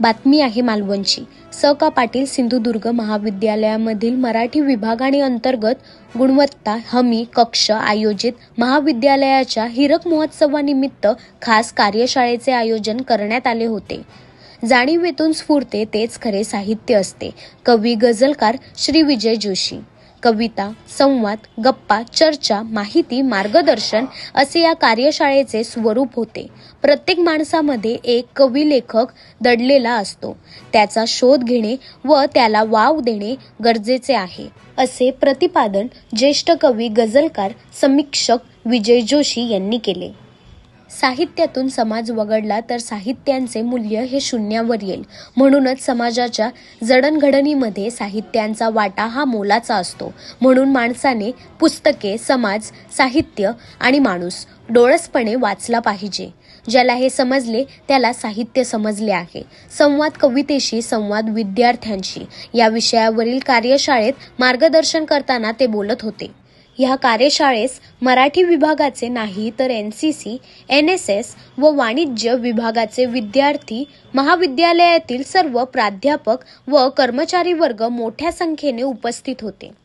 बातमी आहे मालवणची. स का पाटील सिंधुदुर्ग महाविद्यालयामधील मराठी विभाग आणि अंतर्गत गुणवत्ता हमी कक्ष आयोजित महाविद्यालयाच्या हिरक महोत्सवानिमित्त खास कार्यशाळेचे आयोजन करण्यात आले होते. जाणीवेतून स्फूर्ते तेच खरे साहित्य असते. कवी गझलकार श्री विजय जोशी. कविता संवाद गप्पा चर्चा माहिती मार्गदर्शन असे या कार्यशाळेचे स्वरूप होते. प्रत्येक माणसामध्ये एक कवी लेखक दडलेला असतो. त्याचा शोध घेणे व त्याला वाव देणे गरजेचे आहे. असे प्रतिपादन ज्येष्ठ कवी गझलकार समीक्षक विजय जोशी यांनी केले. साहित्यातून समाज वगळला तर साहित्यांचे मूल्य हे शून्यावर येईल. म्हणूनच समाजाच्या जडणघडणीमध्ये साहित्यांचा वाटा हा मोलाचा असतो. म्हणून माणसाने पुस्तके समाज साहित्य आणि माणूस डोळसपणे वाचला पाहिजे. ज्याला हे समजले त्याला साहित्य समजले आहे. संवाद कवितेशी संवाद विद्यार्थ्यांशी. या विषयावरील कार्यशाळेत मार्गदर्शन करताना ते बोलत होते. ह्या कार्यशाळेस मराठी विभागाचे नाही तर N C C N S S व वाणिज्य विभागाचे विद्यार्थी महाविद्यालयातील सर्व प्राध्यापक व कर्मचारी वर्ग मोठ्या संख्येने उपस्थित होते.